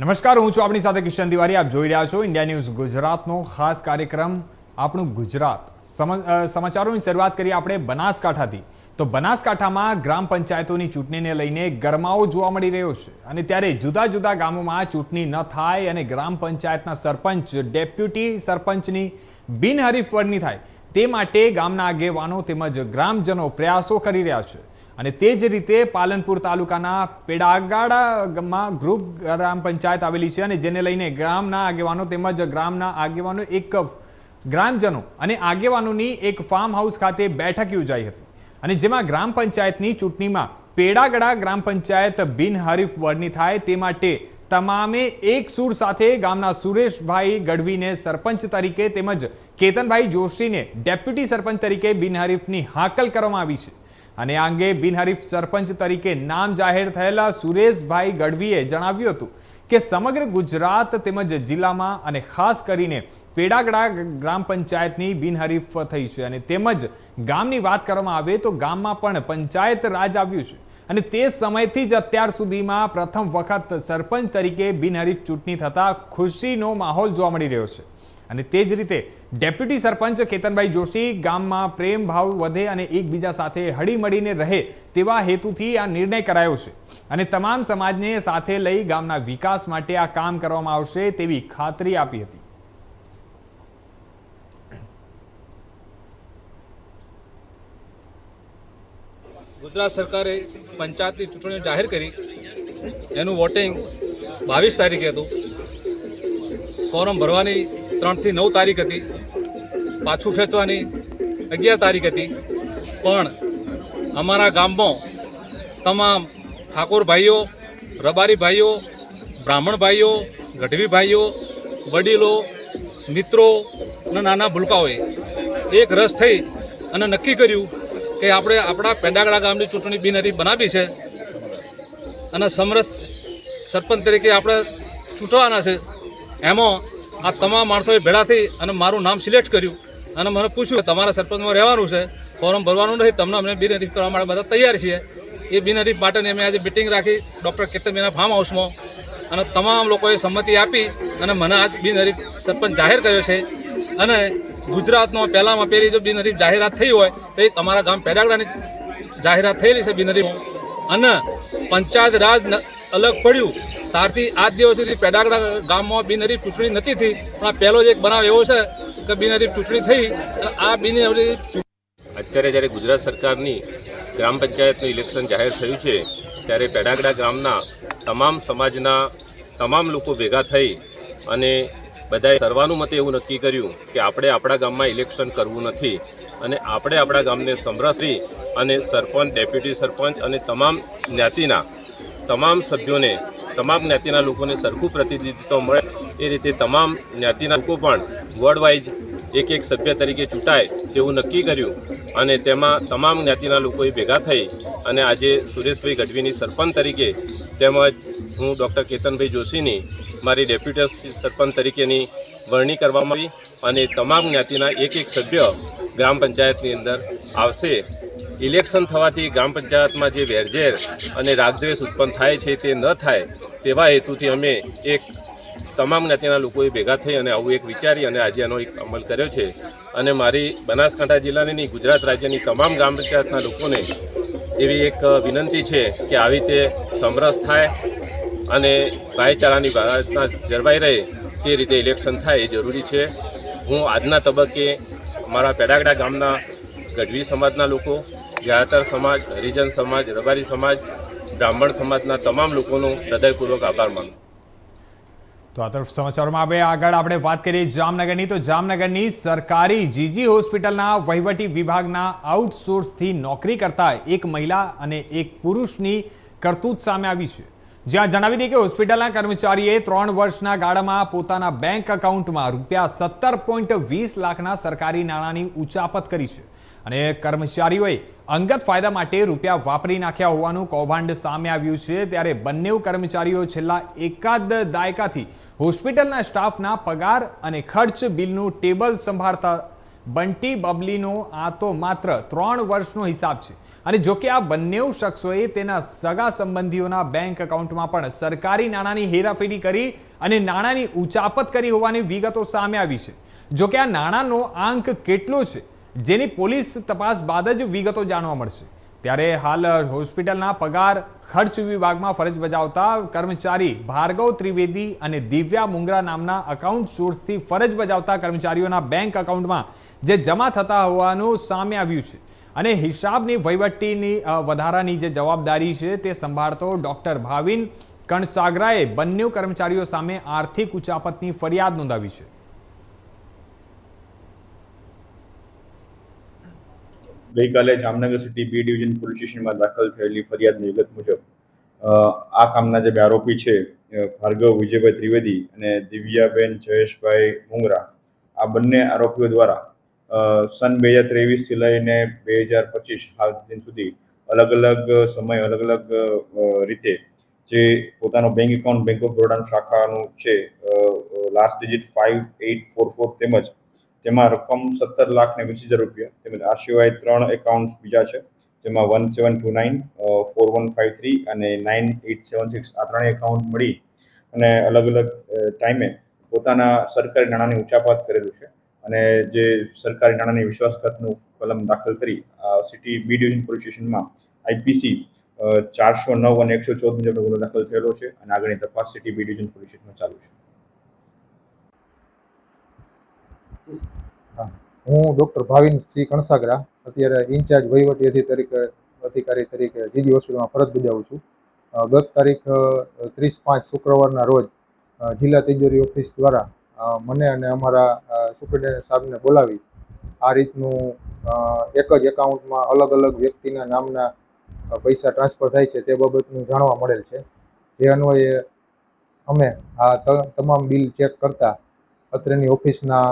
નમસ્કાર, હું છું આપણી સાથે કિશન તિવારી. આપ જોઈ રહ્યા છો ઇન્ડિયા ન્યૂઝ ગુજરાતનો ખાસ કાર્યક્રમ, આપણું ગુજરાત. સમ- સમાચારોની શરૂઆત કરીએ આપણે બનાસકાંઠાથી. તો બનાસકાંઠામાં ગ્રામ પંચાયતોની ચૂંટણીને લઈને ગરમાવો જોવા મળી રહ્યો છે અને ત્યારે જુદા જુદા ગામોમાં ચૂંટણી ન થાય અને ગ્રામ પંચાયતના સરપંચ, ડેપ્યુટી સરપંચની બિનહરીફ વરણી થાય. તે માટે ગામના આગેવાનો તેમજ ગ્રામજનો પ્રયાસો કરી રહ્યા છે. અને તે જ રીતે પાલનપુર તાલુકાના પેડાગાડામાં ગ્રુપ ગ્રામ પંચાયત આવેલી છે અને જેને લઈને ગ્રામના આગેવાનો તેમજ ગ્રામના આગેવાનો એક ગ્રામજનો અને આગેવાનોની એક ફાર્મ હાઉસ ખાતે બેઠક યોજાઈ હતી. અને જેમાં ગ્રામ પંચાયતની ચૂંટણીમાં પેડાગડા ગ્રામ પંચાયત બિનહરીફ વરની થાય તે માટે તમામે એક સૂર સાથે ગામના સુરેશભાઈ ગઢવીને સરપંચ તરીકે તેમજ કેતનભાઈ જોશીને ડેપ્યુટી સરપંચ તરીકે બિનહરીફની હાકલ કરવામાં આવી છે. અને આ અંગે બિનહરીફ સરપંચ તરીકે નામ જાહેર થયેલા સુરેશભાઈ ગઢવીએ જણાવ્યું હતું કે સમગ્ર ગુજરાત તેમજ જિલ્લામાં અને ખાસ કરીને પેડાગડા ગ્રામ પંચાયતની બિનહરીફ થઈ છે અને તેમજ ગામની વાત કરવામાં આવે તો ગામમાં પણ પંચાયત રાજ આવ્યું છે. અને તે સમયથી જ અત્યાર સુધીમાં પ્રથમ વખત સરપંચ તરીકે બિનહરીફ ચૂંટણી થતાં ખુશીનો માહોલ જોવા મળી રહ્યો છે. અને તે જ રીતે ડેપ્યુટી સરપંચ કેતનભાઈ જોશી ગામમાં પ્રેમ, ભાવ વધે અને એકબીજા સાથે હળીમળીને રહે તેવા હેતુથી આ નિર્ણય કરાયો છે. અને તમામ સમાજને સાથે લઈ ગામના વિકાસ માટે આ કામ કરવામાં આવશે તેવી ખાતરી આપી હતી. ગુજરાત સરકારે પંચાયતની ચૂંટણીઓ જાહેર કરી. એનું વોટિંગ બાવીસ તારીખે હતું. ફોરમ ભરવાની ત્રણથી નવ તારીખ હતી. પાછું ખેંચવાની અગિયાર તારીખ હતી. પણ અમારા ગામમાં તમામ ઠાકોર ભાઈઓ, રબારી ભાઈઓ, બ્રાહ્મણ ભાઈઓ, ગઢવી ભાઈઓ, વડીલો, મિત્રો અને નાના ભૂલકાઓએ એક રસ થઈ અને નક્કી કર્યું કે આપણે આપણા પેડાગડા ગામની ચૂંટણી બિનહરી બનાવી છે અને સમરસ સરપંચ તરીકે આપણે ચૂંટવાના છે. એમાં આ તમામ માણસોએ ભેળા થઈ અને મારું નામ સિલેક્ટ કર્યું અને મને પૂછ્યું તમારા સરપંચમાં રહેવાનું છે, ફોર્મ ભરવાનું નથી, તમને અમને બિનહરીફ કરવા માટે બધા તૈયાર છીએ. એ બિનહરીફ માટેની અમે આજે મિટિંગ રાખી ડૉક્ટર કેતનબેના ફાર્મ હાઉસમાં અને તમામ લોકોએ સંમતિ આપી અને મને આજ બિનહરીફ સરપંચ જાહેર કર્યો છે. અને ગુજરાતમાં પહેલામાં પહેલી જો બિનહરીફ જાહેરાત થઈ હોય, તો એ તમારા ગામ પેડાગડાની જાહેરાત થયેલી છે બિનહરીફ. અને પંચાયત રાજ અલગ પડ્યું. ત્યારથી આજ દિવસ સુધી પેડાગડા ગામમાં બિનહરીફ ચૂંટણી નથી થઈ. પણ આ પહેલો જ એક બનાવ એવો છે કે બિનહરીફ ચૂંટણી થઈ અને આ બિનહરીફ અત્યારે જ્યારે ગુજરાત સરકારની ગ્રામ પંચાયતનું ઇલેક્શન જાહેર થયું છે, ત્યારે પેડાગડા ગામના તમામ સમાજના તમામ લોકો ભેગા થઈ અને બધાએ સર્વાનુમતે એવું નક્કી કર્યું કે આપણે આપણા ગામમાં ઇલેક્શન કરવું નથી અને આપણે આપણા ગામને સમરસી અને સરપંચ, ડેપ્યુટી સરપંચ અને તમામ જ્ઞાતિના તમામ સભ્યોને, તમામ જ્ઞાતિના લોકોને સરખું પ્રતિનિધિત્વ મળે એ રીતે તમામ જ્ઞાતિના લોકો પણ વોર્ડ વાઇઝ એક એક સભ્ય તરીકે ચૂંટાય તેવું નક્કી કર્યું અને તેમાં તમામ જ્ઞાતિના લોકોએ ભેગા થઈ અને આજે સુરેશભાઈ ગઢવીની સરપંચ તરીકે તેમજ હું ડૉક્ટર કેતનભાઈ જોશીની, મારી ડેપ્યુટી સરપંચ તરીકેની વરણી કરવામાં આવી અને તમામ જ્ઞાતિના એક એક સભ્ય ગ્રામ પંચાયતની અંદર આવશે. ઇલેક્શન થવાથી ગ્રામ પંચાયતમાં જે વેરઝેર અને રાગદ્વેષ ઉત્પન્ન થાય છે તે ન થાય તેવા હેતુથી અમે એક તમામ જ્ઞાતિના લોકોએ ભેગા થઈ અને આવું એક વિચારી અને આજે આનો એક અમલ કર્યો છે. અને મારી બનાસકાંઠા જિલ્લાની નહીં, ગુજરાત રાજ્યની તમામ ગ્રામ પંચાયતના લોકોને એવી એક વિનંતી છે કે આવી રીતે સમરસ થાય અને ભાઈચારાની ભારતના જળવાઈ રહે તે રીતે ઇલેક્શન થાય એ જરૂરી છે. હું આજના તબક્કે મારા પેડાગડા ગામના ગઢવી સમાજના લોકો જાતર સમાજ, હરિજન સમાજ, રબારી સમાજ, બ્રાહ્મણ સમાજના તમામ લોકોનો હૃદયપૂર્વક આભાર માનું. તો આ તરફ સમાચારોમાં હવે આગળ આપણે વાત કરીએ જામનગરની. તો જામનગરની સરકારી જીજી હોસ્પિટલના વહીવટી વિભાગના આઉટસોર્સથી નોકરી કરતા એક મહિલા અને એક પુરુષની કરતૂત સામે આવી છે. જ્યાં જણાવી દઈએ કે હોસ્પિટલના કર્મચારીએ ત્રણ વર્ષના ગાળામાં પોતાના બેંક એકાઉન્ટમાં રૂપિયા સત્તર પોઈન્ટ વીસ લાખના સરકારી નાણાંની ઉચાપત કરી છે. અને કર્મચારીઓએ અંગત ફાયદા માટે રૂપિયા વાપરી નાખ્યા હોવાનું કૌભાંડ સામે આવ્યું છે. ત્યારે બંને કર્મચારીઓ છેલ્લા એકાદ દાયકાથી હોસ્પિટલના સ્ટાફના પગાર અને ખર્ચ બિલનું ટેબલ સંભાળતા બંટી બબલીનો આ તો માત્ર ત્રણ વર્ષનો હિસાબ છે. અને જોકે આ બંને શખ્સોએ તેના સગા સંબંધીઓના બેંક એકાઉન્ટમાં પણ સરકારી નાણાંની હેરાફેરી કરી અને નાણાંની ઉચાપત કરી હોવાની વિગતો સામે આવી છે. જોકે આ નાણાંનો આંક કેટલો છે? જેની પોલીસ તપાસ બાદ જ વિગતો જાણવા મળશે. ત્યારે હાલ હોસ્પિટલના પગાર, ખર્ચ વિભાગમાં ફરજ બજાવતા કર્મચારી ભાર્ગવ ત્રિવેદી અને દિવ્યા મુંગરા નામના અકાઉન્ટ સોર્સથી ફરજ બજાવતા કર્મચારીઓના બેંક એકાઉન્ટમાં જે જમા થતા હોવાનું સામે આવ્યું છે. અને હિસાબની વહીવટીની વધારાની જે જવાબદારી છે તે સંભાળતો ડોક્ટર ભાવિન કણસાગરાએ બંને કર્મચારીઓ સામે આર્થિક ઉચાપતની ફરિયાદ નોંધાવી છે. ગઈકાલે Jamnagar city B division police સ્ટેશનમાં દાખલ થયેલી ફરિયાદની વિગત મુજબ આ કામના જે બે આરોપી છે ભાર્ગવ વિજયભાઈ ત્રિવેદી અને દિવ્યાબેન જયેશભાઈ મુંગરા, આ બંને આરોપીઓ દ્વારા સન બે હજાર ત્રેવીસથી લઈને બે હજાર પચીસ હાલ દિન સુધી અલગ અલગ સમય અલગ અલગ રીતે જે પોતાનો બેંક એકાઉન્ટ, બેંક ઓફ બરોડાનું શાખાનું છે last digit five eight four four તેમજ તેમાં રકમ સત્તર લાખ ને વીસ હજાર રૂપિયા. તેમજ આ સિવાય ત્રણ એકાઉન્ટ બીજા છે, જેમાં one seven two nine four one five three અને નાઇન એટ સેવન સિક્સ આ ત્રણેય એકાઉન્ટ મળી અને અલગ અલગ ટાઈમે પોતાના સરકારી નાણાંની ઉચાપાત કરેલું છે. અને જે સરકારી નાણાંની વિશ્વાસઘાતનું કલમ દાખલ કરી સિટી બી ડિવિઝન પોલીસ સ્ટેશનમાં આઈપીસી ચારસો નવ અને એકસો ચૌદ મુજબનો ગુનો દાખલ થયેલો છે અને આગળની તપાસ સિટી બી ડિવિઝન પોલીસ સ્ટેશનમાં ચાલુ છે. હું ડૉક્ટર ભાવિન સિંહ કણસાગરા, અત્યારે ઇન્ચાર્જ વહીવટી અધિકારી અધિકારી તરીકે જીજી હોસ્પિટલમાં ફરજ બજાવું છું. ગત તારીખ ત્રીસ પાંચ શુક્રવારના રોજ જિલ્લા તિજોરી ઓફિસ દ્વારા મને અને અમારા સુપ્રિન્ટેન્ડન્ટ સાહેબને બોલાવી, આ રીતનું એક જ એકાઉન્ટમાં અલગ અલગ વ્યક્તિના નામના પૈસા ટ્રાન્સફર થાય છે તે બાબતનું જાણવા મળેલ છે. જે અન્વયે અમે આ તમામ બિલ ચેક કરતા અત્રેની ઓફિસના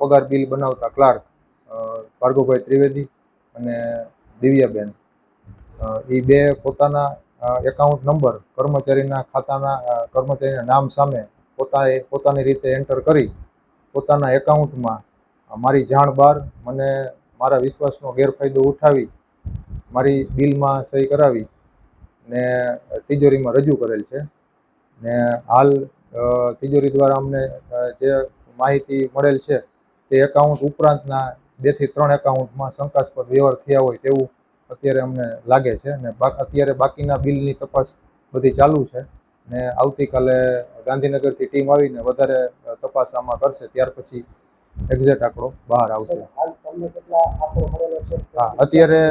પગાર બિલ બનાવતા ક્લાર્ક ભાર્ગવભાઈ ત્રિવેદી અને દિવ્યાબેન. એ બે પોતાના એકાઉન્ટ નંબર કર્મચારીના ખાતાના કર્મચારીના નામ સામે પોતાએ, પોતાની રીતે એન્ટર કરી, પોતાના એકાઉન્ટમાં મારી જાણ બહાર મને મારા વિશ્વાસનો ગેરફાયદો ઉઠાવી, મારી બિલમાં સહી કરાવી ને તિજોરીમાં રજૂ કરેલ છે. ને હાલ તિજોરી દ્વારા અમને જે માહિતી મળેલ છે તે એકાઉન્ટ ઉપરાંતના બેથી ત્રણ એકાઉન્ટમાં શંકાસ્પદ વ્યવહાર થયા હોય તેવું અત્યારે અમને લાગે છે ને અત્યારે બાકીના બિલની તપાસ બધી ચાલુ છે ને આવતીકાલે ગાંધીનગરથી ટીમ આવીને વધારે તપાસ આમાં કરશે ત્યાર પછી એક્ઝેક્ટ આંકડો બહાર આવશે. હા અત્યારે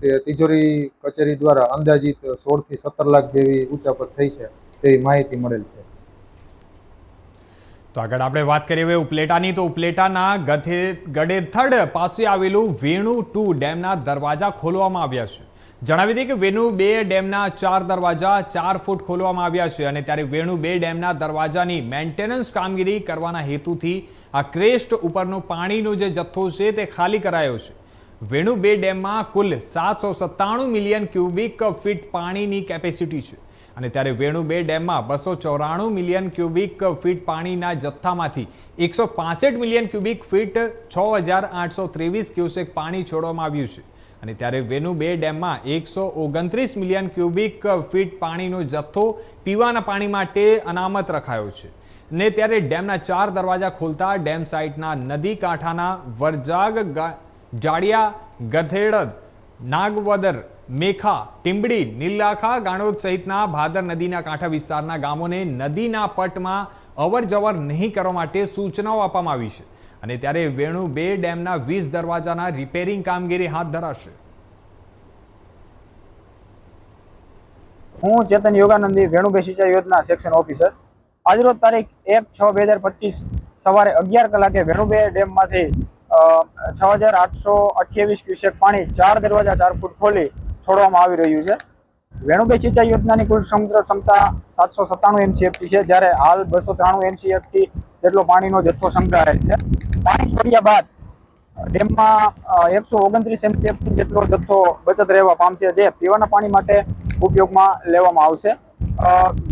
તે તિજોરી કચેરી દ્વારા અંદાજિત સોળથી સત્તર લાખ જેવી ઉચાપત થઈ છે તેવી માહિતી મળેલ છે. તો આગળ આપણે વાત કરીએ હવે ઉપલેટાની. તો ઉપલેટાના ગથે ગડેથડ પાસે આવેલું વેણુ ટુ ડેમના દરવાજા ખોલવામાં આવ્યા છે. જણાવી દઈએ કે વેણુ બે ડેમના ચાર દરવાજા ચાર ફૂટ ખોલવામાં આવ્યા છે અને ત્યારે વેણુ બે ડેમના દરવાજાની મેન્ટેનન્સ કામગીરી કરવાના હેતુથી આ ક્રેસ્ટ ઉપરનો પાણીનો જે જથ્થો છે તે ખાલી કરાયો છે. વેણુ બે ડેમમાં કુલ સાતસો સત્તાણું મિલિયન ક્યુબિક ફીટ પાણીની કેપેસિટી છે. અને ત્યારે વેણુ બે ડેમમાં બસો ચોરાણું મિલિયન ક્યુબિક ફીટ પાણીના જથ્થામાંથી એકસો પાસઠ મિલિયન ક્યુબિક ફીટ છ હજાર આઠસો ત્રેવીસ ક્યુસેક પાણી છોડવામાં આવ્યું છે. અને ત્યારે વેણુ બે ડેમમાં એકસો ઓગણત્રીસ મિલિયન ક્યુબિક ફીટ પાણીનો જથ્થો પીવાના પાણી માટે અનામત રખાયો છે. ને ત્યારે ડેમના ચાર દરવાજા ખોલતા ડેમ સાઇટના નદી કાંઠાના વરજાગ જાડિયા, ગધેડદ, નાગવદર મેખા, ટીંબડી નીલાખા ગાણોદ સહિતના ભાદર નદીના કાંઠા વિસ્તારના ગામોને નદીના પટમાં અવર જવર નહીં કરવા માટે સૂચનાઓ આપવામાં આવી છે. અને ત્યારે વેણુ બે ડેમના વીસ દરવાજાના રિપેરિંગ કામગીરી હાથ ધરાશે. હું ચેતન યોગાનંદી વેણુભાઈ સિંચાઈ યોજના સેક્શન ઓફિસર. આજરોજ તારીખ એક છ બે હજાર પચીસ સવારે અગિયાર કલાકે વેણુબે ડેમમાંથી છ હજાર આઠસો અઠ્યાવીસ ક્યુસેક પાણી ચાર દરવાજા ચાર ફૂટ ખોલી છોડવામાં આવી રહ્યું છે. વેણુબે સિંચાઈ યોજનાની કુલ સમુદ્ર ક્ષમતા સાતસો સત્તાણું એમસીએફટી છે. જ્યારે હાલ બસો ત્રાણું એમસીએફટી જેટલો પાણીનો જથ્થો સંકળાયેલ છે. પાણી છોડ્યા બાદ ડેમમાં એકસો ઓગણત્રીસ એમસીએફટી જેટલો જથ્થો બચત રહેવા પામશે જે પીવાના પાણી માટે ઉપયોગમાં લેવામાં આવશે.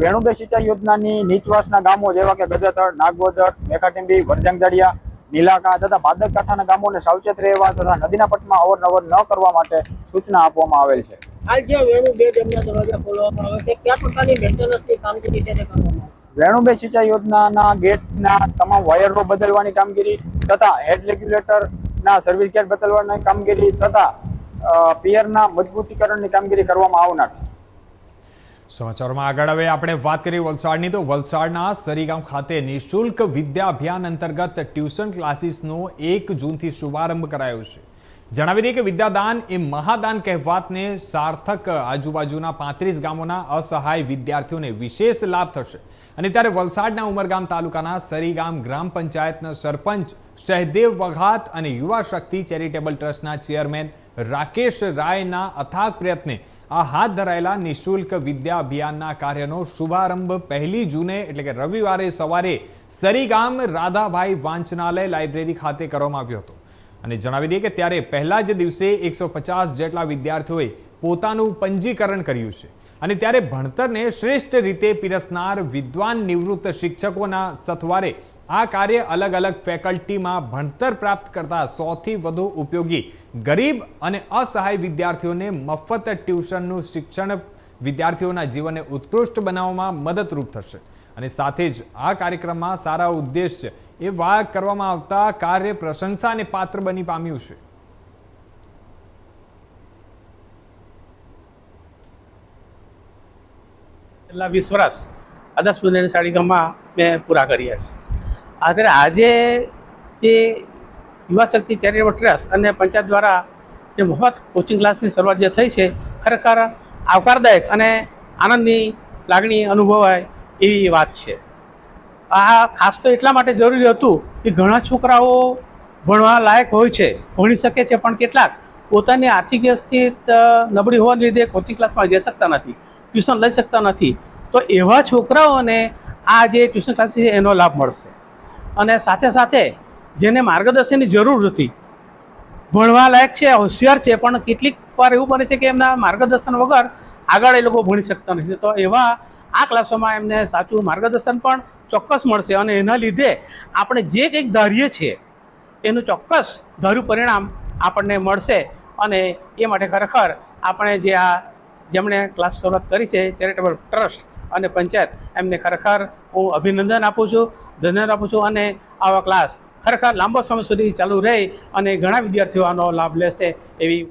વેણુભાઈ સિંચાઈ યોજનાની નીચવાસના ગામો જેવા કે ગજાતળ નાગવદર મેઘાટીંબી વરજંગજાડિયા નીલાકા તથા ભાદર કાંઠાના ગામોને સાવચેત રહેવા તથા નદીના પટમાં અવરનવર ન કરવા માટે સૂચના આપવામાં આવેલ છે. હાલ જે વેણુ બે ડેમના દરવાજા ખોલવામાં આવે છે કયા પ્રકારની મેન્ટેનન્સની કામગીરી તેને કરવામાં વેણુબે સિંચાઈ યોજનાના ગેટના તમામ વાયરો બદલવાની કામગીરી તથા હેડ રેગ્યુલેટરના સર્વિસ ગેટ બદલવાની કામગીરી તથા પિયરના મજબૂતીકરણની કામગીરી કરવામાં આવનાર છે. સમાચારોમાં આગળ હવે આપણે વાત કરીએ વલસાડની, તો વલસાડના સરીગામ ખાતે નિઃશુલ્ક વિદ્યા અભિયાન અંતર્ગત ટ્યુશન ક્લાસીસનો એક જૂનથી શુભારંભ કરાયો છે. જણાવી દઈએ કે વિદ્યાદાન એ મહાદાન કહેવાતને સાર્થક આજુબાજુના પાંત્રીસ ગામોના અસહાય વિદ્યાર્થીઓને વિશેષ લાભ થશે. અને ત્યારે વલસાડના ઉમરગામ તાલુકાના સરીગામ ગ્રામ પંચાયતના સરપંચ સહદેવ વઘાત અને યુવા શક્તિ ચેરિટેબલ ટ્રસ્ટના ચેરમેન રાકેશ રાયના અથાગ પ્રયત્ને આ હાથ ધરાયેલા નિઃશુલ્ક વિદ્યા અભિયાનના કાર્યનો શુભારંભ પહેલી જૂને, એટલે કે રવિવારે સવારે સરીગામ રાધાભાઈ વાંચનાલય લાઇબ્રેરી ખાતે કરવામાં આવ્યો હતો. અને જણાવી દઈએ કે ત્યારે પહેલા જ દિવસે એકસો પચાસ જેટલા વિદ્યાર્થીઓએ પોતાનું પંજીકરણ કર્યું છે. અને ત્યારે ભણતરને શ્રેષ્ઠ રીતે પીરસનાર વિદ્વાન નિવૃત્ત શિક્ષકોના સથવારે આ કાર્ય અલગ અલગ ફેકલ્ટીમાં ભણતર પ્રાપ્ત કરતા સૌથી વધુ ઉપયોગી ગરીબ અને અસહાય વિદ્યાર્થીઓને મફત ટ્યુશનનું શિક્ષણ વિદ્યાર્થીઓના જીવનને ઉત્કૃષ્ટ બનાવવામાં મદદરૂપ થશે. અને સાથે જ આ કાર્યક્રમમાં સારા ઉદ્દેશ્ય એવા કરવામાં આવતા કાર્ય પ્રશંસાને પાત્ર બની પામ્યું છે. છેલ્લા વીસ વર્ષ આદર્શ શાળીગામમાં મેં પૂરા કર્યા છે. આખરે આજે જે યુવા શક્તિ ચેરિટેબલ ટ્રસ્ટ અને પંચાયત દ્વારા જે મફત કોચિંગ ક્લાસની શરૂઆત જે થઈ છે, ખરેખર આવકારદાયક અને આનંદની લાગણી અનુભવાય એવી વાત છે. આ ખાસ તો એટલા માટે જરૂરી હતું કે ઘણા છોકરાઓ ભણવા લાયક હોય છે, ભણી શકે છે, પણ કેટલાક પોતાની આર્થિક વ્યવસ્થિત નબળી હોવાને લીધે કોચિંગ ક્લાસમાં જઈ શકતા નથી ટ્યુશન લઈ શકતા નથી. તો એવા છોકરાઓને આ જે ટ્યુશન ક્લાસ છે, એનો લાભ મળશે. અને સાથે સાથે જેને માર્ગદર્શનની જરૂર હતી. ભણવા લાયક છે, હોશિયાર છે, પણ કેટલીક વાર એવું બને છે કે એમના માર્ગદર્શન વગર આગળ એ લોકો ભણી શકતા નથી. તો એવા આ ક્લાસોમાં એમને સાચું માર્ગદર્શન પણ ચોક્કસ મળશે અને એના લીધે આપણે જે કંઈક ધારીએ છીએ, એનું ચોક્કસ ધાર્યું પરિણામ આપણને મળશે અને એ માટે ખરેખર આપણે જે આ જેમણે ક્લાસ શરૂઆત કરી છે, ચેરિટેબલ ટ્રસ્ટ અને પંચાયત, એમને ખરેખર હું અભિનંદન આપું છું. ધન્યવાદ આપું છું અને આવા ક્લાસ ખરેખર લાંબો સમય સુધી ચાલુ રહે અને ઘણા વિદ્યાર્થીઓ આનો લાભ લેશે એવી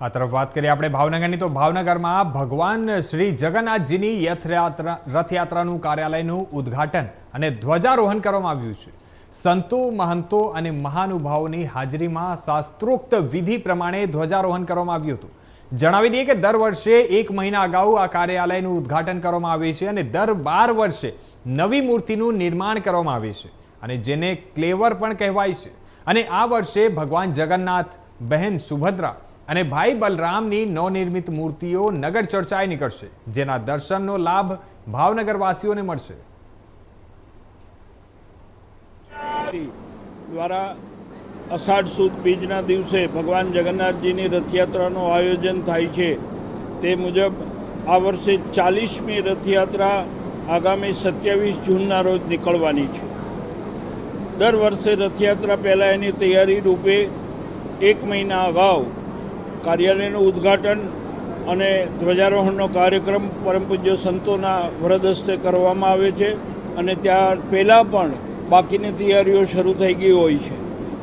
આ તરફ વાત કરીએ આપણે ભાવનગરની, તો ભાવનગરમાં ભગવાન શ્રી જગન્નાથજીની યથયાત્રા, રથયાત્રાનું કાર્યાલયનું ઉદ્ઘાટન અને ધ્વજારોહણ કરવામાં આવ્યું છે. સંતો, મહંતો અને મહાનુભાવોની હાજરીમાં શાસ્ત્રોક્ત વિધિ પ્રમાણે ધ્વજારોહણ કરવામાં આવ્યું હતું. જણાવી દઈએ કે દર વર્ષે એક મહિના અગાઉ આ કાર્યાલયનું ઉદ્ઘાટન કરવામાં આવે છે અને દર બાર વર્ષે નવી મૂર્તિનું નિર્માણ કરવામાં આવે છે અને જેને ક્લેવર પણ કહેવાય છે. અને આ વર્ષે ભગવાન જગન્નાથ, બહેન સુભદ્રા અને ભાઈ બલરામની નવનિર્મિત મૂર્તિઓ નગર ચર્ચાએ નીકળશે, જેના દર્શનનો લાભ ભાવનગરવાસીઓને મળશે. દ્વારા અષાઢ સુદ બીજના દિવસે ભગવાન જગન્નાથજીની રથયાત્રાનું આયોજન થાય છે. તે મુજબ આ વર્ષે ચાલીસમી રથયાત્રા આગામી સત્યાવીસ જૂનના રોજ નીકળવાની છે. દર વર્ષે રથયાત્રા પહેલાં એની તૈયારી રૂપે એક મહિના અગાઉ કાર્યાલયનું ઉદ્ઘાટન અને ધ્વજારોહણનો કાર્યક્રમ પરમ પૂજ્ય સંતોના વરદ કરવામાં આવે છે અને ત્યાં પહેલાં પણ બાકીની તૈયારીઓ શરૂ થઈ ગઈ હોય છે.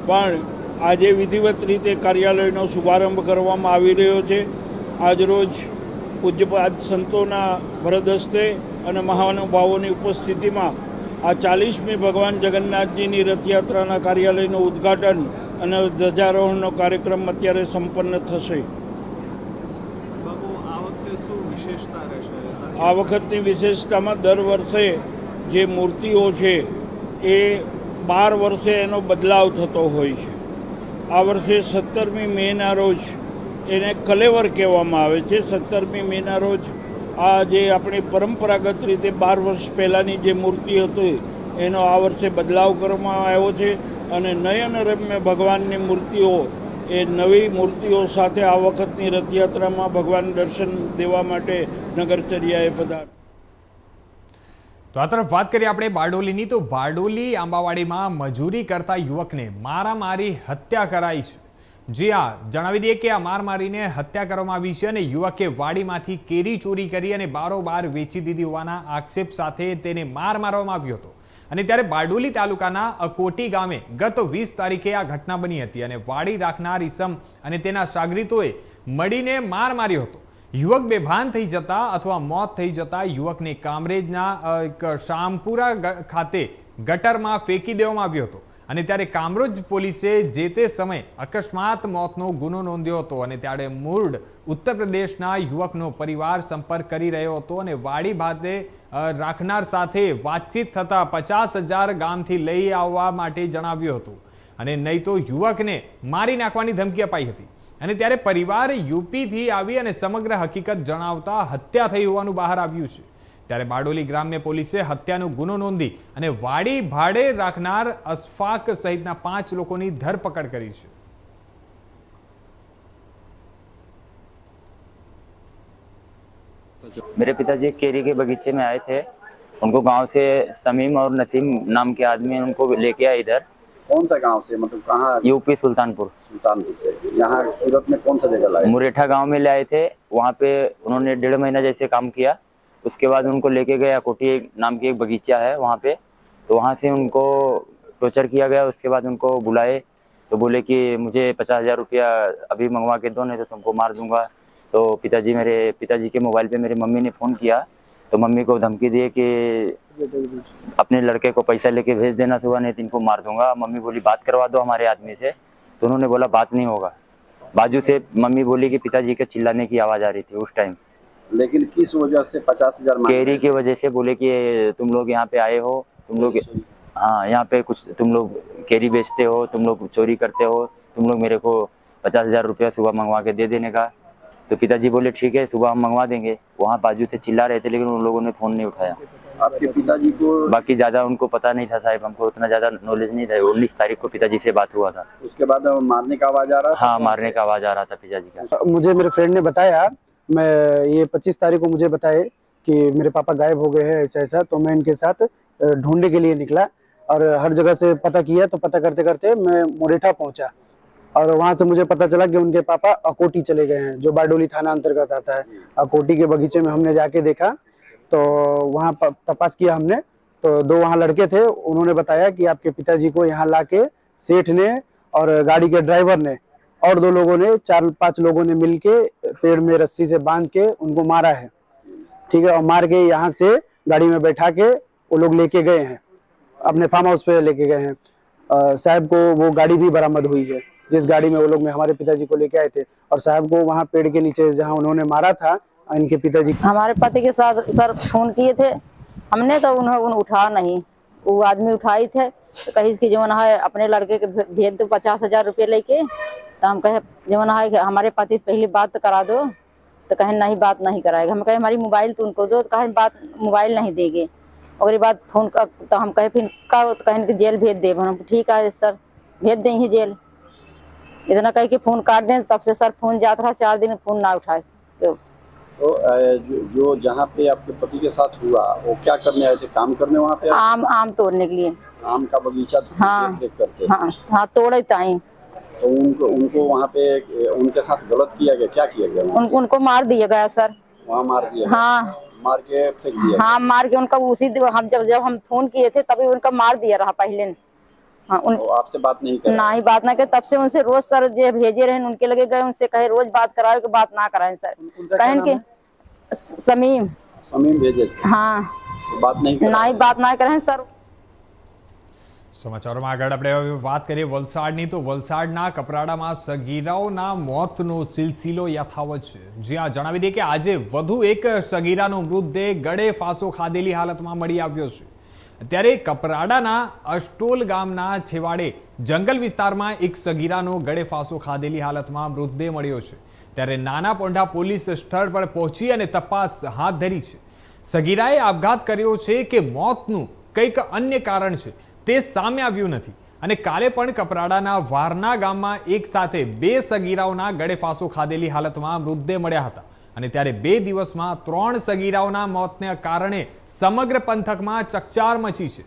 પણ આજે વિધિવત રીતે કાર્યાલયનો શુભારંભ કરવામાં આવી રહ્યો છે. આજરોજ પૂજ્યપાદ સંતોના ભરદસ્તે હસ્તે અને મહાનુભાવોની ઉપસ્થિતિમાં આ ચાલીસમી ભગવાન જગન્નાથજીની રથયાત્રાના કાર્યાલયનું ઉદ્ઘાટન અને ધ્વજારોહણનો કાર્યક્રમ અત્યારે સંપન્ન થશે. આ વખતની વિશેષતામાં દર વર્ષે જે મૂર્તિઓ છે એ બાર વર્ષે એનો બદલાવ થતો હોય છે. આ વર્ષે સત્તરમી મેના રોજ એને કલેવર કહેવામાં આવે છે. સત્તરમી મેના રોજ આ જે આપણી પરંપરાગત રીતે બાર વર્ષ પહેલાંની જે મૂર્તિ હતી, એનો આ વર્ષે બદલાવ કરવામાં આવ્યો છે અને નયનરમ્ય ભગવાનની મૂર્તિઓ, એ નવી મૂર્તિઓ સાથે આ વખતની રથયાત્રામાં ભગવાન દર્શન દેવા માટે નગરચર્યાએ પધાર તો આ તરફ વાત કરીએ આપણે બારડોલીની. તો બારડોલી આંબાવાડીમાં મજૂરી કરતા યુવકને મારામારી હત્યા કરાઈ છે. જી હા, જણાવી દઈએ કે આ માર મારીને હત્યા કરવામાં આવી છે અને યુવકે વાડીમાંથી કેરી ચોરી કરી અને બારોબાર વેચી દીધી હોવાના આક્ષેપ સાથે તેને માર મારવામાં આવ્યો હતો. અને ત્યારે બારડોલી તાલુકાના અકોટી ગામે ગત વીસ તારીખે આ ઘટના બની હતી અને વાડી રાખનાર ઈસમ અને તેના સાગરીતોએ મળીને માર માર્યો હતો. યુવક બેભાન થઈ જતા અથવા મોત થઈ જતા યુવકને કામરેજના શામપુરા ખાતે ગટરમાં ફેંકી દેવામાં આવ્યો હતો. અને ત્યારે કામરોજ પોલીસે જે તે સમયે અકસ્માત મોતનો ગુનો નોંધ્યો હતો અને ત્યારે મૂળ ઉત્તર પ્રદેશના યુવકનો પરિવાર સંપર્ક કરી રહ્યો હતો અને વાડી ભાતે રાખનાર સાથે વાતચીત થતાં પચાસ હજાર ગામથી લઈ આવવા માટે જણાવ્યું હતું. અને નહીં તો યુવકને મારી નાખવાની ધમકી અપાઈ હતી. અને ત્યારે પરિવાર યુપીથી આવી અને સમગ્ર હકીકત જણાવતા હત્યા થઈ હોવાનું બહાર આવ્યું છે ત્યારે બારડોલી ગ્રામ્ય પોલીસે હત્યાનો ગુનો નોંધી અને વાડી ભાડે રાખનાર અશફાક સહિતના પાંચ લોકોની ધરપકડ કરી છે मेरे पिताजी केरी के बगीचे में आए थे उनको गांव से समीम और नसीम नाम के आदमी उनको लेके आए इधर कौन सा गांव से मतलब कहाँ यूपी सुल्तानपुर सुल्तानपुर से यहाँ सूरत में कौन सा जगह लाए? मुरेठा गाँव में ले आए थे। वहाँ पे उन्होंने डेढ़ महीना जैसे काम किया। उसके बाद उनको लेके गए अकोटी नाम की एक बगीचा है वहाँ पे। तो वहाँ से उनको टोर्चर किया गया। उसके बाद उनको बुलाए। तो बोले कि मुझे पचास हज़ार रुपया अभी मंगवा के दो, नहीं तो तुमको मार दूँगा। तो पिताजी मेरे, पिताजी के मोबाइल पे मेरी मम्मी ने फ़ोन किया। तो मम्मी को धमकी दिए कि अपने लड़के को पैसा लेके भेज देना सुबह, नहीं तो इनको मार दूँगा। मम्मी बोली, बात करवा दो हमारे आदमी से। तो उन्होंने बोला बात नहीं होगा। बाजू से मम्मी बोली कि पिताजी के चिल्लाने की आवाज़ आ रही थी उस टाइम लेकिन किस वजह से पचास हज़ार? केरी की वजह से बोले कि तुम लोग यहाँ पे आए हो तुम लोग हाँ यहाँ पे कुछ तुम लोग केरी बेचते हो तुम लोग चोरी करते हो तुम लोग मेरे को पचास हज़ार रुपया सुबह मंगवा के दे देने का। तो पिताजी बोले ठीक है सुबह हम मंगवा देंगे। वहाँ बाजू से चिल्ला रहे थे लेकिन उन लोगों ने फ़ोन नहीं उठाया। आपके पिताजी को बाकी ज़्यादा उनको पता नहीं था साहब हमको उतना ज़्यादा नॉलेज नहीं था। उन्नीस तारीख को पिताजी से बात हुआ था। उसके बाद मारने का आवाज़ आ रहा था? हाँ मारने का आवाज़ आ रहा था पिताजी का। मुझे मेरे फ्रेंड ने बताया मैं ये पच्चीस तारीख को मुझे बताए कि मेरे पापा गायब हो गए हैं ऐसा ऐसा तो मैं इनके साथ ढूँढने के लिए निकला और हर जगह से पता किया तो पता करते करते मैं मोरेठा पहुँचा और वहाँ से मुझे पता चला कि उनके पापा अकोटी चले गए हैं जो बारडोली थाना अंतर्गत आता है। अकोटी के बगीचे में हमने जाके देखा तो वहाँ तपास किया हमने। तो दो वहाँ लड़के थे, उन्होंने बताया कि आपके पिताजी को यहाँ लाके सेठ ने और गाड़ी के ड्राइवर ने और दो लोगों ने, चार पाँच लोगों ने मिल के पेड़ में रस्सी से बाँध के उनको मारा है। ठीक है, और मार के यहाँ से गाड़ी में बैठा के वो लोग लेके गए हैं। अपने फार्म हाउस पे लेके गए हैं। साहब को वो गाड़ी भी बरामद हुई है, जिस गाड़ी में वो लोग में हमारे पिताजी को लेके आए थे। और साहब को वहाँ पेड़ के नीचे जहाँ उन्होंने मारा था इनके पिताजी हमारे पति के साथ सर फ़ोन किए थे। हमने तो उन्हें उन उठा नहीं। वो आदमी उठाए थे तो कही कि जवन है, अपने लड़के के भेज दो, पचास हज़ार रुपये लेके। तो हम कहे, जवन है, हमारे पति से पहले बात तो करा दो। तो कहे, नहीं, बात नहीं कराएगा। हम कहे, हमारी मोबाइल तो उनको दो। तो कहे, बात मोबाइल नहीं देंगे। और बाद फ़ोन का तो हम कहे, फिर का तो कहें कि जेल भेज दे हम ठीक है, सर, भेज देंगे जेल। इतना कह के फ़ोन काट दें, तब से सर फ़ोन जाता रहा, चार दिन फ़ोन ना उठाए। तो तो जो, जहाँ पे आपके पति के साथ हुआ वो क्या करने आए थे? काम करने वहाँ पे आम आम तोड़ने के लिए। आम का बगीचा हाँ। देख देख करते हाँ हाँ तोड़े ताई। तो उनको उनको वहाँ पे उनके साथ गलत किया गया? क्या किया गया? उन, उनको मार दिया गया सर। वहाँ मार दिया हाँ। मार के फेंक दिया हाँ मार के उनका उसी हम जब जब हम फ़ोन किए थे तभी उनका मार दिया रहा पहले हाँ उन तो आपसे बात नहीं कर ना ही बात ना करे तब से उनसे रोज सर जो भेजे रहे उनके लगे गए उनसे कहे रोज बात कराओ कि बात ना कराएं सर उनका क्या कहें नाम कि है? स- समीम समीम भेजे थे हाँ तो बात नहीं कर ना ही बात ना करें सर સમાચારોમાં આગળ આપણે હવે વાત કરીએ વલસાડની તો વલસાડના કપરાડામાં સગીરાઓના મોતનો સિલસિલો યથાવત છે જ્યાં જણાવી દઈએ કે આજે વધુ એક સગીરાનો મૃતદેહ ગળે ફાંસો ખાધેલી હાલતમાં મળી આવ્યો છે ત્યારે કપરાડાના અષ્ટોલ ગામના છેવાડે જંગલ વિસ્તારમાં એક સગીરાનો ગળે ફાંસો ખાધેલી હાલતમાં મૃતદેહ મળ્યો છે. ત્યારે નાના પોંઢા પોલીસ સ્થળ પર પહોંચી અને તપાસ હાથ ધરી છે. સગીરાએ આપઘાત કર્યો છે કે મોતનું કંઈક અન્ય કારણ છે તે સામે આવ્યું નથી અને કાલે પણ કપરાડાના વારના ગામમાં એક સાથે બે સગીરાઓના ગળે ફાંસો ખાધેલી હાલતમાં મૃતદેહ મળ્યા હતા. અને ત્યારે બે દિવસમાં ત્રણ સગીરાઓના મોતને કારણે સમગ્ર પંથકમાં ચકચાર મચી છે.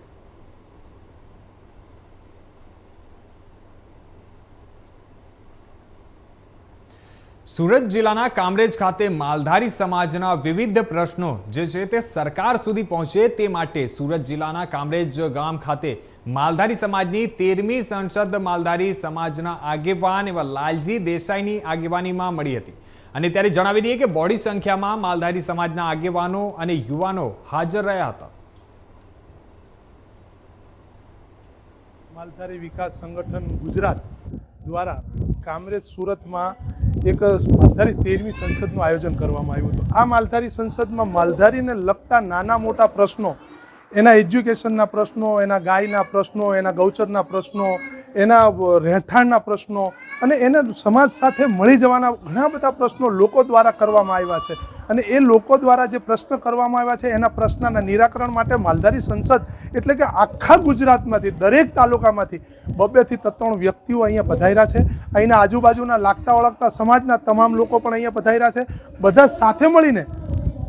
સુરત જિલ્લાના કામરેજ ખાતે માલધારી સમાજના વિવિધ પ્રશ્નો જે છે તે સરકાર સુધી પહોંચે તે માટે સુરત જિલ્લાના કામરેજ ગામ ખાતે માલધારી સમાજની તેરમી સંસદ માલધારી સમાજના આગેવાન એવા લાલજી દેસાઈની આગેવાનીમાં મળી હતી. અને ત્યારે જણાવી દઈએ કે બોડી સંખ્યામાં માલધારી સમાજના આગેવાનો અને યુવાનો હાજર રહ્યા હતા. માલધારી વિકાસ સંગઠન ગુજરાત દ્વારા કામરેજ સુરતમાં એક માલધારી તેરમી સંસદનું આયોજન કરવામાં આવ્યું હતું. આ માલધારી સંસદમાં માલધારીને લગતા નાના મોટા પ્રશ્નો, એના એજ્યુકેશનના પ્રશ્નો, એના ગાયના પ્રશ્નો, એના ગૌચરના પ્રશ્નો એના રહેઠાણના પ્રશ્નો અને એને સમાજ સાથે મળી જવાના ઘણા બધા પ્રશ્નો લોકો દ્વારા કરવામાં આવ્યા છે. અને એ લોકો દ્વારા જે પ્રશ્ન કરવામાં આવ્યા છે, એના પ્રશ્નના નિરાકરણ માટે માલધારી સંસદ એટલે કે આખા ગુજરાતમાંથી, દરેક તાલુકામાંથી બબેથી ત્રણ વ્યક્તિઓ અહીંયા પધાર્યા છે. અહીંના આજુબાજુના લાગતા ઓળખતા સમાજના તમામ લોકો પણ અહીંયા પધાર્યા છે. બધા સાથે મળીને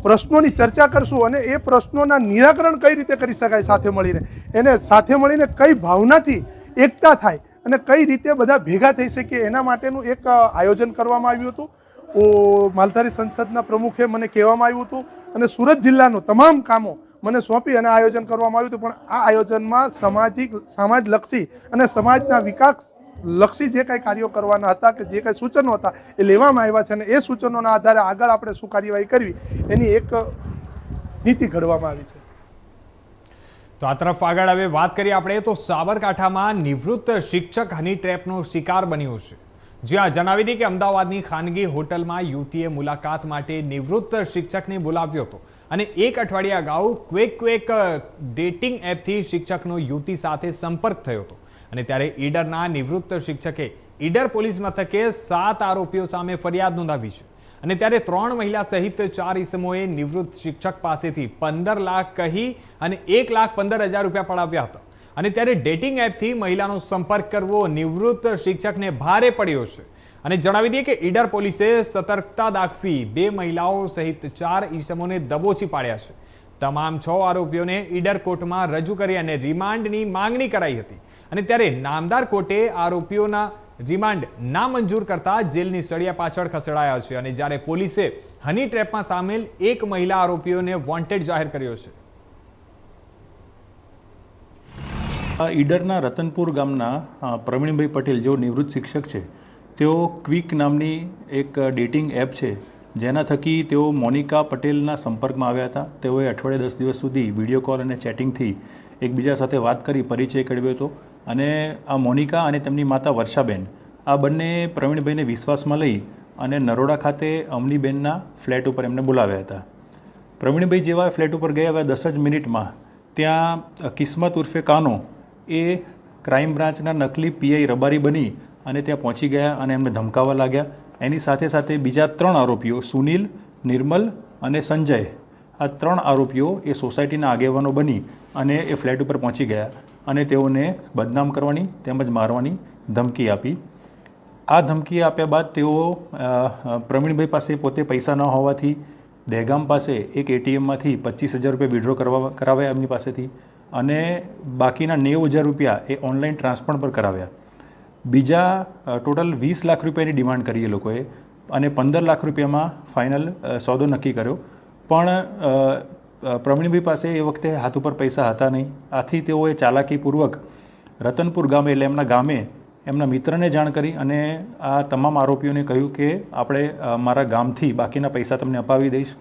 પ્રશ્નોની ચર્ચા કરશું અને એ પ્રશ્નોના નિરાકરણ કઈ રીતે કરી શકાય સાથે મળીને? એને સાથે મળીને કઈ ભાવનાથી એકતા થાય અને કઈ રીતે બધા ભેગા થઈ શકે એના માટેનું એક આયોજન કરવામાં આવ્યું હતું. માલધારી સંસદના પ્રમુખે મને કહેવામાં આવ્યું હતું અને સુરત જિલ્લાનું તમામ કામો મને સોંપી અને આયોજન કરવામાં આવ્યું હતું. પણ આ આયોજનમાં સામાજિક, સમાજલક્ષી અને સમાજના વિકાસ લક્ષી જે કાંઈ કાર્યો કરવાના હતા કે જે કાંઈ સૂચનો હતા એ લેવામાં આવ્યા છે અને એ સૂચનોના આધારે આગળ આપણે શું કાર્યવાહી કરવી એની એક નીતિ ઘડવામાં આવી છે. તો આ તરફ આગળ હવે વાત કરીએ આપણે, તો સાબરકાંઠામાં નિવૃત્ત શિક્ષક હની ટ્રેપનો શિકાર બન્યો છે. જ્યાં જણાવી દઈએ કે અમદાવાદની ખાનગી હોટલમાં યુવતીએ મુલાકાત માટે નિવૃત્ત શિક્ષકને બોલાવ્યો હતો. અને એક અઠવાડિયા અગાઉ ક્વેક ક્વેક ડેટિંગ એપથી શિક્ષકનો યુવતી સાથે સંપર્ક થયો હતો. અને ત્યારે ઈડરના નિવૃત્ત શિક્ષકે ઈડર પોલીસ મથકે સાત આરોપીઓ સામે ફરિયાદ નોંધાવી છે. અને ત્યારે ત્રણ મહિલા સહિત ચાર ઈસમોએ નિવૃત્ત શિક્ષક પાસેથી પંદર લાખ કહી અને એક લાખ પંદર હજાર રૂપિયા પડાવ્યા હતા. અને ત્યારે ડેટિંગ એપથી મહિલાનો સંપર્ક કરવો નિવૃત્ત શિક્ષકને ભારે પડ્યો છે. અને જણાવી દઈએ કે ઈડર પોલીસે સતર્કતા દાખવી બે મહિલાઓ સહિત ચાર ઈસમોને દબોચી પાડ્યા છે. તમામ છ આરોપીઓને ઈડર કોર્ટમાં રજૂ કરી અને રિમાન્ડની માંગણી કરાઈ હતી. અને ત્યારે નામદાર કોર્ટે આરોપીઓના રિમાન્ડ નામંજૂર કરતા જેલની સળિયા પાછળ ખસેડાયા છે અને જ્યારે પોલીસે હની ટ્રેપમાં સામેલ એક મહિલા આરોપીઓને વોન્ટેડ જાહેર કર્યો છે. ઈડરના રતનપુર ગામના પ્રવીણભાઈ પટેલ, જેઓ નિવૃત્ત શિક્ષક છે, તેઓ ક્વિક નામની એક ડેટિંગ એપ છે, જેના થકી તેઓ મોનિકા પટેલના સંપર્કમાં આવ્યા હતા. તેઓએ અઠવાડિયે દસ દિવસ સુધી વીડિયો કોલ અને ચેટિંગથી એકબીજા સાથે વાત કરી, પરિચય કરાવ્યો હતો. અને આ મોનિકા અને તેમની માતા વર્ષાબેન, આ બંને પ્રવીણભાઈને વિશ્વાસમાં લઈ અને નરોડા ખાતે અમનીબેનના ફ્લેટ ઉપર એમને બોલાવ્યા હતા. પ્રવીણભાઈ જેવા ફ્લેટ ઉપર ગયા હવે દસ જ મિનિટમાં ત્યાં કિસ્મત ઉર્ફે કાનો એ ક્રાઇમ બ્રાન્ચના નકલી પીઆઈ રબારી બની અને ત્યાં પહોંચી ગયા અને એમને ધમકાવવા લાગ્યા. એની સાથે સાથે બીજા ત્રણ આરોપીઓ, સુનિલ, નિર્મલ અને સંજય, આ ત્રણ આરોપીઓ એ સોસાયટીના આગેવાનો બની અને એ ફ્લેટ ઉપર પહોંચી ગયા. અને તેઓને બદનામ કરવાની તેમજ મારવાની ધમકી આપી. આ ધમકી આપ્યા બાદ તેઓ પ્રવીણભાઈ પાસે પોતે પૈસા ન હોવાથી દહેગામ પાસે એક એટીએમમાંથી પચીસ હજાર રૂપિયા વિડ્રો કરવા, કરાવ્યા એમની પાસેથી અને બાકીના નેવું હજાર રૂપિયા એ ઓનલાઈન ટ્રાન્સફર પર કરાવ્યા. બીજા ટોટલ વીસ લાખ રૂપિયાની ડિમાન્ડ કરી એ લોકોએ અને પંદર લાખ રૂપિયામાં ફાઇનલ સોદો નક્કી કર્યો. પણ પ્રવીણભાઈ પાસે એ વખતે હાથ ઉપર પૈસા હતા નહીં. આથી તેઓએ ચાલાકીપૂર્વક રતનપુર ગામે, એટલે એમના ગામે એમના મિત્રને જાણ કરી અને આ તમામ આરોપીઓને કહ્યું કે આપણે મારા ગામથી બાકીના પૈસા તમને અપાવી દઈશ.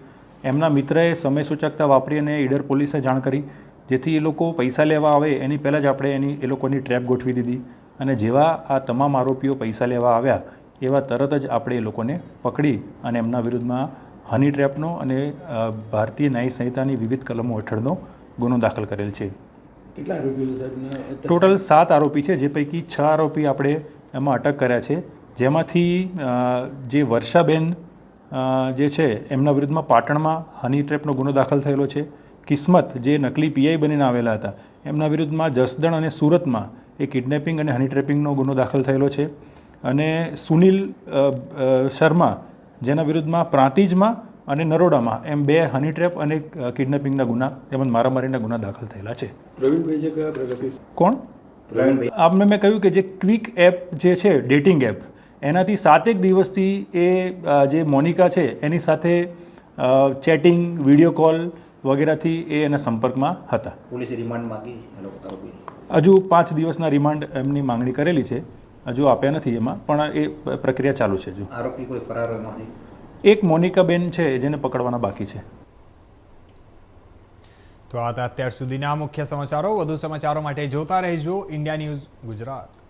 એમના મિત્રએ સમય સૂચકતા વાપરી અને ઈડર પોલીસે જાણ કરી, જેથી એ લોકો પૈસા લેવા આવે. એની પહેલાં જ આપણે એની, એ લોકોની ટ્રેપ ગોઠવી દીધી અને જેવા આ તમામ આરોપીઓ પૈસા લેવા આવ્યા, એવા તરત જ આપણે એ લોકોને પકડી અને એમના વિરુદ્ધમાં હની ટ્રેપનો અને ભારતીય ન્યાય સંહિતાની વિવિધ કલમો હેઠળનો ગુનો દાખલ કરેલ છે. કેટલા આરોપીઓ ટોટલ સાત આરોપી છે જે પૈકી છ આરોપી આપણે એમાં અટક કર્યા છે. જેમાંથી જે વર્ષાબેન જે છે એમના વિરુદ્ધમાં પાટણમાં હની ટ્રેપનો ગુનો દાખલ થયેલો છે. કિસ્મત જે નકલી પીઆઈ બનીને આવેલા હતા એમના વિરુદ્ધમાં જસદણ અને સુરતમાં એ કિડનેપિંગ અને હની ટ્રેપિંગનો ગુનો દાખલ થયેલો છે. અને સુનિલ શર્મા જેના વિરુદ્ધમાં પ્રાંતિજમાં અને નરોડામાં એમ બે હની ટ્રેપ અને કિડનેપિંગના ગુના તેમજ મારામારીના ગુના દાખલ થયેલા છે. પ્રવીણભાઈ કયા કોણ? આપને મેં કહ્યું કે જે ક્વિક એપ જે છે ડેટિંગ એપ એનાથી સાતેક દિવસથી એ જે મોનિકા છે એની સાથે ચેટિંગ વીડિયો કોલ વગેરેથી એ એના સંપર્કમાં હતા. પોલીસે રિમાન્ડ માંગી હજુ પાંચ દિવસના રિમાન્ડ એમની માંગણી કરેલી છે. હજુ આપ્યા નથી એમાં પણ એ પ્રક્રિયા ચાલુ છે હજુ. આરોપી કોઈ ફરાર એક મોનિકાબેન છે જેને પકડવાના બાકી છે. તો આ હતા અત્યાર સુધીના મુખ્ય સમાચારો. વધુ સમાચારો માટે જોતા રહેજો. India News Gujarat.